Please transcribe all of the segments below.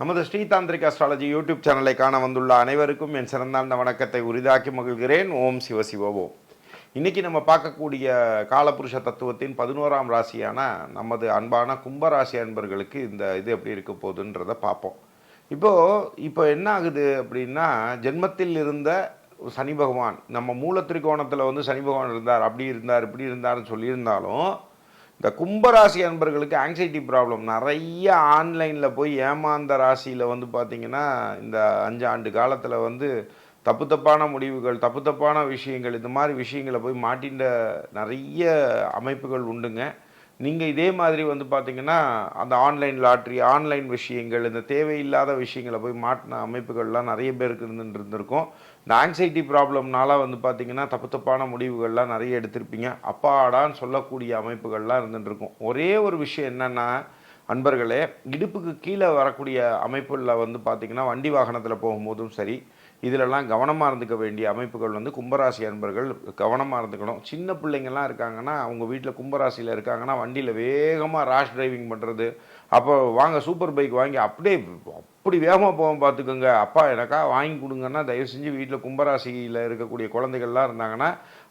நமது Shri tantric astrology YouTube சேனலை காண வந்துள்ள அனைவருக்கும் என் சிறந்தாழ்ந்த வணக்கத்தை உரிதாக்கி மகிழ்கிறேன். ஓம் சிவ ஓம் இன்னைக்கு நம்ம பார்க்கக்கூடிய காலபுருஷ தத்துவத்தின் பதினோராம் ராசியான நமது அன்பான கும்பராசி அன்பர்களுக்கு இந்த இது எப்படி இருக்க போகுதுன்றதை பார்ப்போம். இப்போது இப்போ என்ன ஆகுது அப்படின்னா ஜென்மத்தில் இருந்த சனி பகவான் நம்ம மூல திரிகோணத்தில் வந்து சனி பகவான் இருந்தார் அப்படி இருந்தார் இப்படி இருந்தார்னு சொல்லியிருந்தாலும் இந்த கும்பராசி அன்பர்களுக்கு ஆங்ஸைட்டி ப்ராப்ளம் நிறைய ஆன்லைனில் போய் ஏமாந்த ராசியில் வந்து பார்த்தீங்கன்னா இந்த அஞ்சு ஆண்டு காலத்தில் வந்து தப்பு தப்பான முடிவுகள் தப்பு தப்பான விஷயங்கள் இந்த மாதிரி விஷயங்களை போய் மாட்டின்ற நிறைய அமைப்புகள் உண்டுங்க. நீங்கள் இதே மாதிரி வந்து பார்த்தீங்கன்னா அந்த ஆன்லைன் லாட்ரி ஆன்லைன் விஷயங்கள் இந்த தேவையில்லாத விஷயங்களை போய் மாட்டின அமைப்புகள்லாம் நிறைய பேருக்கு இருந்துட்டு இருந்திருக்கும். இந்த ஆங்ஸைட்டி ப்ராப்ளம்னால வந்து பார்த்தீங்கன்னா தப்பு தப்பான முடிவுகள்லாம் நிறைய எடுத்திருப்பீங்க. அப்பாடான்னு சொல்லக்கூடிய அமைப்புகள்லாம் இருந்துருக்கும். ஒரே ஒரு விஷயம் என்னென்னா அன்பர்களே இடுப்புக்கு கீழே வரக்கூடிய அமைப்புகளில் வந்து பார்த்தீங்கன்னா வண்டி வாகனத்தில் போகும்போதும் சரி இதிலெல்லாம் கவனமாக இருந்துக்க வேண்டிய அமைப்புகள் வந்து கும்பராசி அன்பர்கள் கவனமாக இருந்துக்கணும். சின்ன பிள்ளைங்கள்லாம் இருக்காங்கன்னா அவங்க வீட்டில் கும்பராசியில் இருக்காங்கன்னா வண்டியில் வேகமாக ராஷ் டிரைவிங் பண்ணுறது அப்போ வாங்க சூப்பர் பைக் வாங்கி அப்படியே அப்படி வேகமாக போவோம் பார்த்துக்கோங்க. அப்பா எனக்கா வாங்கி கொடுங்கன்னா தயவு செஞ்சு வீட்டில் கும்பராசியில் இருக்கக்கூடிய குழந்தைகள்லாம் இருந்தாங்கன்னா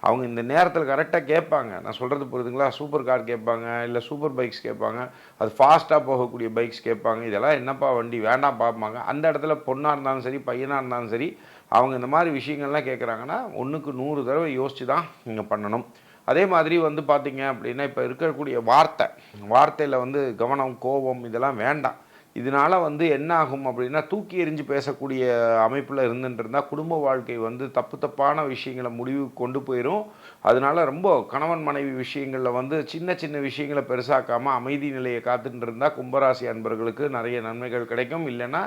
அவங்க இந்த நேரத்தில் கரெக்டாக கேட்பாங்க. நான் சொல்கிறது புரியுதுங்களா? சூப்பர் கார் கேட்பாங்க இல்லை சூப்பர் பைக்ஸ் கேட்பாங்க அது ஃபாஸ்ட்டாக போகக்கூடிய பைக்ஸ் கேட்பாங்க. இதெல்லாம் என்னப்பா வண்டி? வேண்டாம் பார்ப்பாங்க அந்த இடத்துல பொண்ணாக இருந்தாலும் சரி பையனாக இருந்தாலும் சரி அவங்க இந்த மாதிரி விஷயங்கள்லாம் கேட்குறாங்கன்னா ஒன்றுக்கு நூறு தடவை யோசித்து தான் நீங்கள் பண்ணணும். அதே மாதிரி வந்து பார்த்தீங்க அப்படின்னா இப்போ இருக்கக்கூடிய வார்த்தை வார்த்தையில் வந்து கவனம் கோபம் இதெல்லாம் வேண்டாம். இதனால வந்து என்ன ஆகும் அப்படின்னா தூக்கி எறிஞ்சு பேசக்கூடிய அமைப்பில் இருந்துட்டு இருந்தால் குடும்ப வாழ்க்கை வந்து தப்பு தப்பான விஷயங்களை முடிவு கொண்டு போயிடும் அதனால ரொம்ப கணவன் மனைவி விஷயங்களில் வந்து சின்ன சின்ன விஷயங்களை பெருசாக்காமல் அமைதி நிலையை காத்துட்டு இருந்தால் கும்பராசி அன்பர்களுக்கு நிறைய நன்மைகள் கிடைக்கும். இல்லைன்னா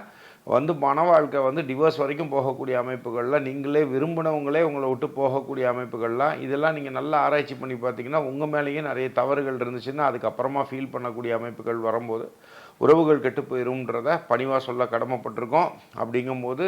வந்து மன வாழ்க்கை வந்து டிவோர்ஸ் வரைக்கும் போகக்கூடிய அமைப்புகளில் நீங்களே விரும்பினவங்களே உங்களை விட்டு போகக்கூடிய அமைப்புகள்லாம் இதெல்லாம் நீங்கள் நல்லா ஆராய்ச்சி பண்ணி பார்த்தீங்கன்னா உங்கள் மேலேயும் நிறைய தவறுகள் இருந்துச்சுன்னா அதுக்கப்புறமா ஃபீல் பண்ணக்கூடிய அமைப்புகள் வரும்போது உறவுகள் கெட்டு போயிரும்ன்றத பணிவாக சொல்ல கடமைப்பட்டிருக்கோம். அப்படிங்கும்போது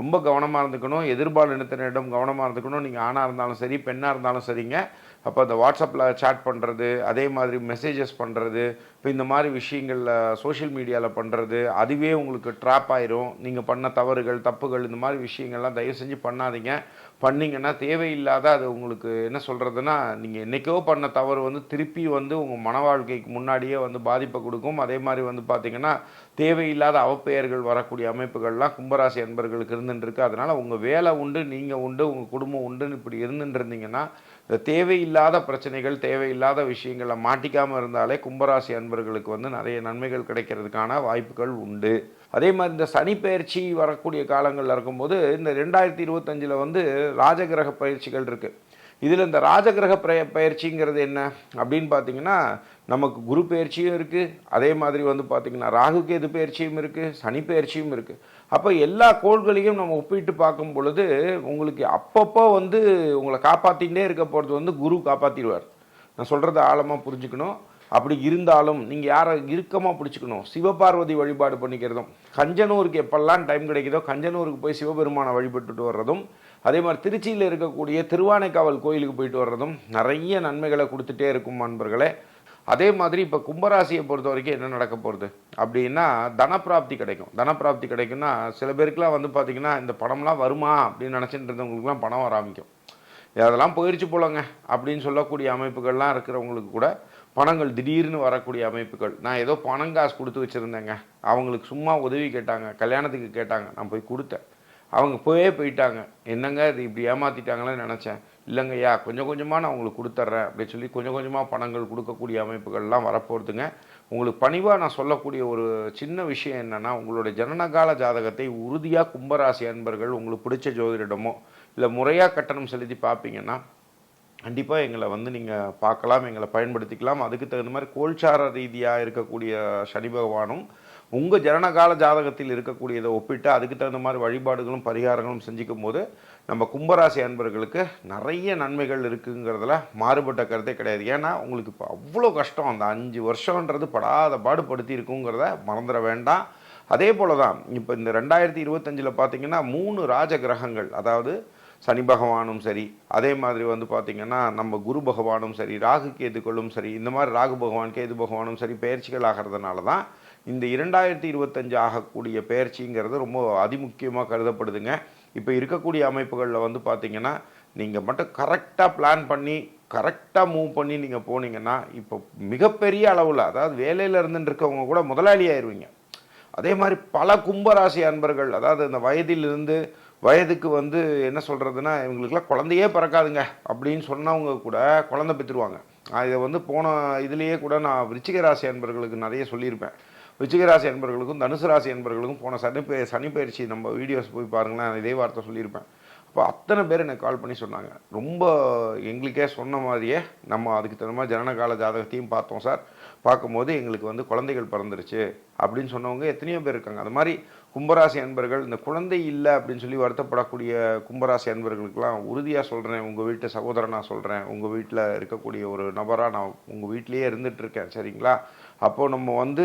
ரொம்ப கவனமாக இருந்துக்கணும். எதிர்பாலினத்தினரிடம் கவனமாக இருந்துக்கணும். நீங்கள் ஆணாக இருந்தாலும் சரி பெண்ணாக இருந்தாலும் சரிங்க. அப்போ அந்த வாட்ஸ்அப்பில் சேட் பண்ணுறது அதே மாதிரி மெசேஜஸ் பண்ணுறது இப்போ இந்த மாதிரி விஷயங்களில் சோஷியல் மீடியாவில் பண்ணுறது அதுவே உங்களுக்கு ட்ராப் ஆயிரும். நீங்கள் பண்ண தவறுகள் தப்புகள் இந்த மாதிரி விஷயங்கள்லாம் தயவு செஞ்சு பண்ணாதீங்க. பண்ணிங்கன்னா தேவையில்லாத அது உங்களுக்கு என்ன சொல்கிறதுனா நீங்கள் என்றைக்கோ பண்ண தவறு வந்து திருப்பி வந்து உங்கள் மன வாழ்க்கைக்கு முன்னாடியே வந்து பாதிப்பை கொடுக்கும். அதே மாதிரி வந்து பார்த்திங்கன்னா தேவையில்லாத அவப்பெயர்கள் வரக்கூடிய அமைப்புகள்லாம் கும்பராசி அன்பர்களுக்கு இருந்துருக்கு அதனால் உங்கள் வேலை உண்டு நீங்கள் உண்டு உங்கள் குடும்பம் உண்டுன்னு இப்படி இருந்துட்டு இருந்தீங்கன்னா இந்த தேவையில்லாத பிரச்சனைகள் தேவையில்லாத விஷயங்களை மாட்டிக்காமல் இருந்தாலே கும்பராசி அன்பர்களுக்கு வந்து நிறைய நன்மைகள் கிடைக்கிறதுக்கான வாய்ப்புகள் உண்டு. அதே மாதிரி இந்த சனி பயிற்சி வரக்கூடிய காலங்களில் இருக்கும்போது இந்த ரெண்டாயிரத்தி இருபத்தஞ்சில் வந்து ராஜகிரக பயிற்சிகள் இருக்குது இதில் இந்த ராஜகிரக பய பயிற்சிங்கிறது என்ன? அப்படின்னு பார்த்தீங்கன்னா நமக்கு குரு பயிற்சியும் இருக்குது அதே மாதிரி வந்து பார்த்திங்கன்னா ராகு கேது பயிற்சியும் இருக்குது சனி பயிற்சியும் இருக்குது அப்போ எல்லா கோள்களையும் நம்ம ஒப்பிட்டு பார்க்கும் பொழுது உங்களுக்கு அப்பப்போ வந்து உங்களை காப்பாற்றிகிட்டே இருக்க போகிறது வந்து குரு காப்பாற்றிடுவார் நான் சொல்கிறத ஆழமாக புரிஞ்சுக்கணும். அப்படி இருந்தாலும் நீங்கள் யாரை இறுக்கமாக பிடிச்சிக்கணும்? சிவபார்வதி வழிபாடு பண்ணிக்கிறதும். கஞ்சனூருக்கு எப்பெல்லாம் டைம் கிடைக்குதோ கஞ்சனூருக்கு போய் சிவபெருமானை வழிபட்டுட்டு வர்றதும் அதே மாதிரி திருச்சியில் இருக்கக்கூடிய திருவானைக்காவல் கோயிலுக்கு போயிட்டு வர்றதும் நிறைய நன்மைகளை கொடுத்துட்டே இருக்கும் அன்பர்களே. அதே மாதிரி இப்போ கும்பராசியை பொறுத்த வரைக்கும் என்ன நடக்க போகிறது அப்படின்னா தனப்பிராப்தி கிடைக்கும். தனப்பிராப்தி கிடைக்கும்னா சில பேருக்குலாம் வந்து பார்த்திங்கன்னா இந்த பணம்லாம் வருமா அப்படின்னு நினச்சிட்டு இருந்தவங்களுக்குலாம் பணம் வர ஆரம்பிக்கும். அதெல்லாம் போயிடுச்சு போலங்க அப்படின்னு சொல்லக்கூடிய அமைப்புகள்லாம் இருக்கிறவங்களுக்கு கூட பணங்கள் திடீர்னு வரக்கூடிய அமைப்புகள். நான் ஏதோ பணம் காசு கொடுத்து வச்சுருந்தேங்க. அவங்களுக்கு சும்மா உதவி கேட்டாங்க. கல்யாணத்துக்கு கேட்டாங்க. நான் போய் கொடுத்தேன். அவங்க போயே போயிட்டாங்க. என்னங்க இது இப்படி ஏமாற்றிட்டாங்களேன்னு நினச்சேன். இல்லைங்கய்யா கொஞ்சம் கொஞ்சமாக நான் உங்களுக்கு கொடுத்துட்றேன் அப்படின்னு சொல்லி கொஞ்சம் கொஞ்சமாக பணங்கள் கொடுக்கக்கூடிய அமைப்புகள்லாம் வரப்போகிறதுங்க உங்களுக்கு பணிவாக நான் சொல்லக்கூடிய ஒரு சின்ன விஷயம் என்னென்னா உங்களுடைய ஜனனகால ஜாதகத்தை உறுதியாக கும்பராசி அன்பர்கள் உங்களுக்கு பிடிச்ச ஜோதிடமோ இல்லை முறையாக கட்டணம் செலுத்தி பார்ப்பீங்கன்னா கண்டிப்பாக எங்களை வந்து நீங்கள் பார்க்கலாம் எங்களை பயன்படுத்திக்கலாம். அதுக்கு தகுந்த மாதிரி கோல்சார ரீதியாக இருக்கக்கூடிய சனி பகவானும் உங்கள் ஜனனகால ஜாதகத்தில் இருக்கக்கூடியதை ஒப்பிட்டு அதுக்கு தகுந்த மாதிரி வழிபாடுகளும் பரிகாரங்களும் செஞ்சுக்கும் போது நம்ம கும்பராசி அன்பர்களுக்கு நிறைய நன்மைகள் இருக்குங்கிறதுல மாறுபட்ட கருத்தே கிடையாது. ஏன்னா உங்களுக்கு இப்போ அவ்வளோ கஷ்டம். அந்த அஞ்சு வருஷன்றது படாத பாடுபடுத்தி இருக்குங்கிறத மறந்துட வேண்டாம். அதே போல தான் இப்போ இந்த ரெண்டாயிரத்தி இருபத்தஞ்சில் பார்த்தீங்கன்னா மூணு ராஜ கிரகங்கள் அதாவது சனி பகவானும் சரி அதே மாதிரி வந்து பார்த்திங்கன்னா நம்ம குரு பகவானும் சரி ராகு கேதுக்களும் சரி இந்த மாதிரி ராகு பகவான் கேது பகவானும் சரி பயிற்சிகள் ஆகிறதுனால தான் இந்த இரண்டாயிரத்தி இருபத்தஞ்சு ஆகக்கூடிய பெயர்ச்சிங்கிறது ரொம்ப அதிமுக்கியமாக கருதப்படுதுங்க. இப்போ இருக்கக்கூடிய அமைப்புகளில் வந்து பார்த்தீங்கன்னா நீங்கள் மட்டும் கரெக்டாக பிளான் பண்ணி கரெக்டாக மூவ் பண்ணி நீங்கள் போனீங்கன்னா இப்போ மிகப்பெரிய அளவில் அதாவது வேலையில் இருந்துட்டு இருக்கவங்க கூட முதலாளி ஆயிருவீங்க அதே மாதிரி பல கும்பராசி அன்பர்கள் அதாவது இந்த வயதிலிருந்து வயதுக்கு வந்து என்ன சொல்கிறதுனா இவங்களுக்குலாம் குழந்தையே பிறக்காதுங்க. அப்படின்னு சொன்னவங்க கூட குழந்தை பெற்றுருவாங்க. இதை வந்து போன இதுலேயே கூட நான் விருச்சிக ராசி அன்பர்களுக்கு நிறைய சொல்லியிருப்பேன். விருச்சிக ராசி அன்பர்களுக்கும் தனுசு ராசி அன்பர்களுக்கும் போன சனி பெ- சனி பயிற்சி நம்ம வீடியோஸ் போய் பாருங்களேன் இதே வார்த்தை சொல்லியிருப்பேன். அப்போ அத்தனை பேர் எனக்கு கால் பண்ணி சொன்னாங்க. ரொம்ப எங்களுக்கே சொன்ன மாதிரியே நம்ம அதுக்கு தகுந்த மாதிரி ஜனனகால ஜாதகத்தையும் பார்த்தோம் சார். பார்க்கும்போது எங்களுக்கு வந்து குழந்தைகள் பிறந்துருச்சு அப்படின்னு சொன்னவங்க எத்தனையோ பேர் இருக்காங்க. அது மாதிரி கும்பராசி அன்பர்கள் இந்த குழந்தை இல்லை அப்படின்னு சொல்லி வருத்தப்படக்கூடிய கும்பராசி அன்பர்களுக்கெல்லாம் உறுதியாக சொல்கிறேன் உங்கள் வீட்டு சகோதரனா சொல்கிறேன் உங்கள் வீட்டில் இருக்கக்கூடிய ஒரு நபராக நான் உங்கள் வீட்டிலேயே இருந்துகிட்ருக்கேன் சரிங்களா? அப்போது நம்ம வந்து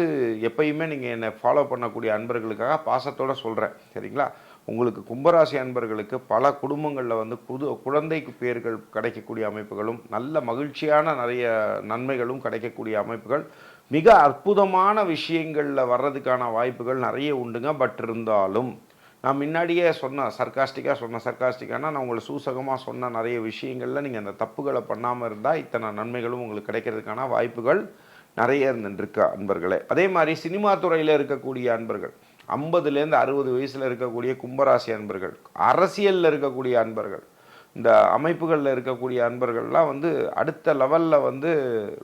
எப்பயுமே நீங்கள் என்னை ஃபாலோ பண்ணக்கூடிய அன்பர்களுக்காக பாசத்தோடு சொல்கிறேன் சரிங்களா? உங்களுக்கு கும்பராசி அன்பர்களுக்கு பல குடும்பங்களில் வந்து புது குழந்தைக்கு பேர்கள் கிடைக்கக்கூடிய அமைப்புகளும் நல்ல மகிழ்ச்சியான நிறைய நன்மைகளும் கிடைக்கக்கூடிய அமைப்புகள் மிக அற்புதமான விஷயங்களில் வர்றதுக்கான வாய்ப்புகள் நிறைய உண்டுங்க. பட் இருந்தாலும் நான் முன்னாடியே சொன்ன சர்க்காஸ்டிக்காக சொன்ன சர்க்காஸ்டிக்கானா நான் உங்களை சூசகமாக சொன்ன நிறைய விஷயங்களில் நீங்கள் அந்த தப்புகளை பண்ணாமல் இருந்தால் இத்தனை நன்மைகளும் உங்களுக்கு கிடைக்கிறதுக்கான வாய்ப்புகள் நிறைய இருந்துருக்கு அன்பர்களே. அதே மாதிரி சினிமா துறையில் இருக்கக்கூடிய அன்பர்கள் ஐம்பதுலேருந்து அறுபது வயசில் இருக்கக்கூடிய கும்பராசி அன்பர்கள் அரசியலில் இருக்கக்கூடிய அன்பர்கள் இந்த அமைப்புகளில் இருக்கக்கூடிய அன்பர்கள்லாம் வந்து அடுத்த லெவலில் வந்து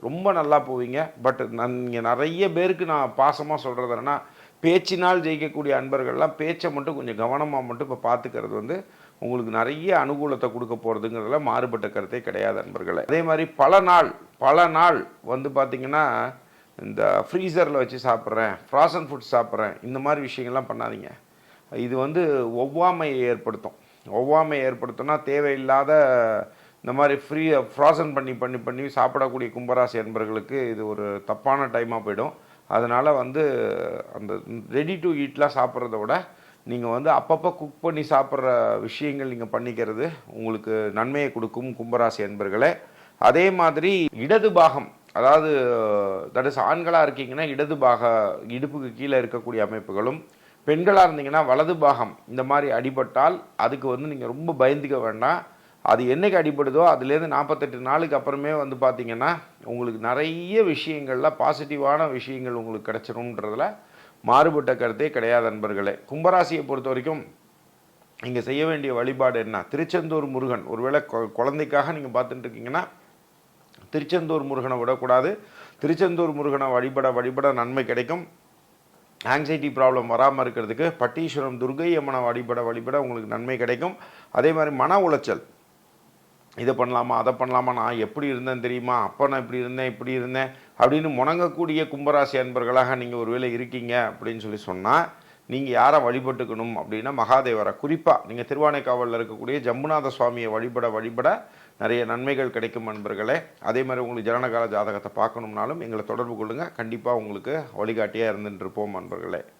ரொம்ப நல்லா போவீங்க. பட் நான் இங்கே நிறைய பேருக்கு நான் பாசமாக சொல்கிறது என்னன்னா பேச்சினால் ஜெயிக்கக்கூடிய அன்பர்கள்லாம் பேச்சை மட்டும் கொஞ்சம் கவனமாக மட்டும் இப்போ பார்த்துக்கிறது வந்து உங்களுக்கு நிறைய அனுகூலத்தை கொடுக்க போகிறதுங்கிறதுல மாறுபட்ட கருத்தே கிடையாது அன்பர்களே. அதே மாதிரி பல நாள் பல நாள் வந்து பார்த்திங்கன்னா இந்த ஃப்ரீசரில் வச்சு சாப்பிட்றேன் ஃப்ராசன் ஃபுட் சாப்பிட்றேன் இந்த மாதிரி விஷயங்கள்லாம் பண்ணாதீங்க. இது வந்து ஒவ்வாமையை ஏற்படுத்தும். ஒவ்வாமை ஏற்படுத்தினா தேவையில்லாத இந்த மாதிரி ஃப்ரீ ஃப்ராசன் பண்ணி பண்ணி பண்ணி சாப்பிடக்கூடிய கும்பராசி அன்பர்களுக்கு இது ஒரு தப்பான டைமாக போயிடும். அதனால் வந்து அந்த ரெடி டு ஈட்லாம் சாப்பிட்றத விட நீங்கள் வந்து அப்பப்போ குக் பண்ணி சாப்பிட்ற விஷயங்கள் நீங்கள் பண்ணிக்கிறது உங்களுக்கு நன்மையை கொடுக்கும் கும்பராசி அன்பர்களே. அதே மாதிரி இடது பாகம் அதாவது தட் இஸ் ஆண்களாக இருக்கீங்கன்னா இடது பாக இடுப்புக்கு கீழே இருக்கக்கூடிய அமைப்புகளும் பெண்களாக இருந்தீங்கன்னா வலது பாகம் இந்த மாதிரி அடிபட்டால் அதுக்கு வந்து நீங்கள் ரொம்ப பயந்துக்க வேண்டாம். அது என்றைக்கு அடிபடுதோ அதுலேருந்து நாற்பத்தெட்டு நாளுக்கு அப்புறமே வந்து பார்த்தீங்கன்னா உங்களுக்கு நிறைய விஷயங்களில் பாசிட்டிவான விஷயங்கள் உங்களுக்கு கிடச்சிரும்ன்றதில் மாறுபட்ட கருத்தே கிடையாது நண்பர்களே கும்பராசியை பொறுத்த வரைக்கும் நீங்கள் செய்ய வேண்டிய வழிபாடு என்ன? திருச்செந்தூர் முருகன். ஒருவேளை கொ- குழந்தைக்காக நீங்கள் பார்த்துட்டு இருக்கீங்கன்னா திருச்செந்தூர் முருகனை விடக்கூடாது. திருச்செந்தூர் முருகனை வழிபட வழிபட நன்மை கிடைக்கும். ஆங்ஸைட்டி ப்ராப்ளம் வராமல் இருக்கிறதுக்கு பட்டீஸ்வரம் துர்கை அம்மனை வழிபட வழிபட உங்களுக்கு நன்மை கிடைக்கும். அதே மாதிரி மன உளைச்சல். இதை பண்ணலாமா அதை பண்ணலாமா நான் எப்படி இருந்தேன் தெரியுமா? அப்போ நான் இப்படி இருந்தேன் இப்படி இருந்தேன் அப்படின்னு முணங்கக்கூடிய கும்பராசி அன்பர்களாக நீங்கள் ஒருவேளை இருக்கீங்க அப்படின்னு சொல்லி சொன்னால் நீங்கள் யாரை வழிபட்டுக்கணும் அப்படின்னா மகாதேவரை. குறிப்பாக நீங்கள் திருவானைக்காவலில் இருக்கக்கூடிய ஜம்புநாத சுவாமியை வழிபட வழிபட நிறைய நன்மைகள் கிடைக்கும் நண்பர்களே. அதே மாதிரி உங்களுக்கு ஜனனகால ஜாதகத்தை பார்க்கணும்னாலும் எங்களை தொடர்பு கொள்ளுங்கள் கண்டிப்பாக உங்களுக்கு வழிகாட்டியாக இருந்துட்டு இருப்போம் நண்பர்களே.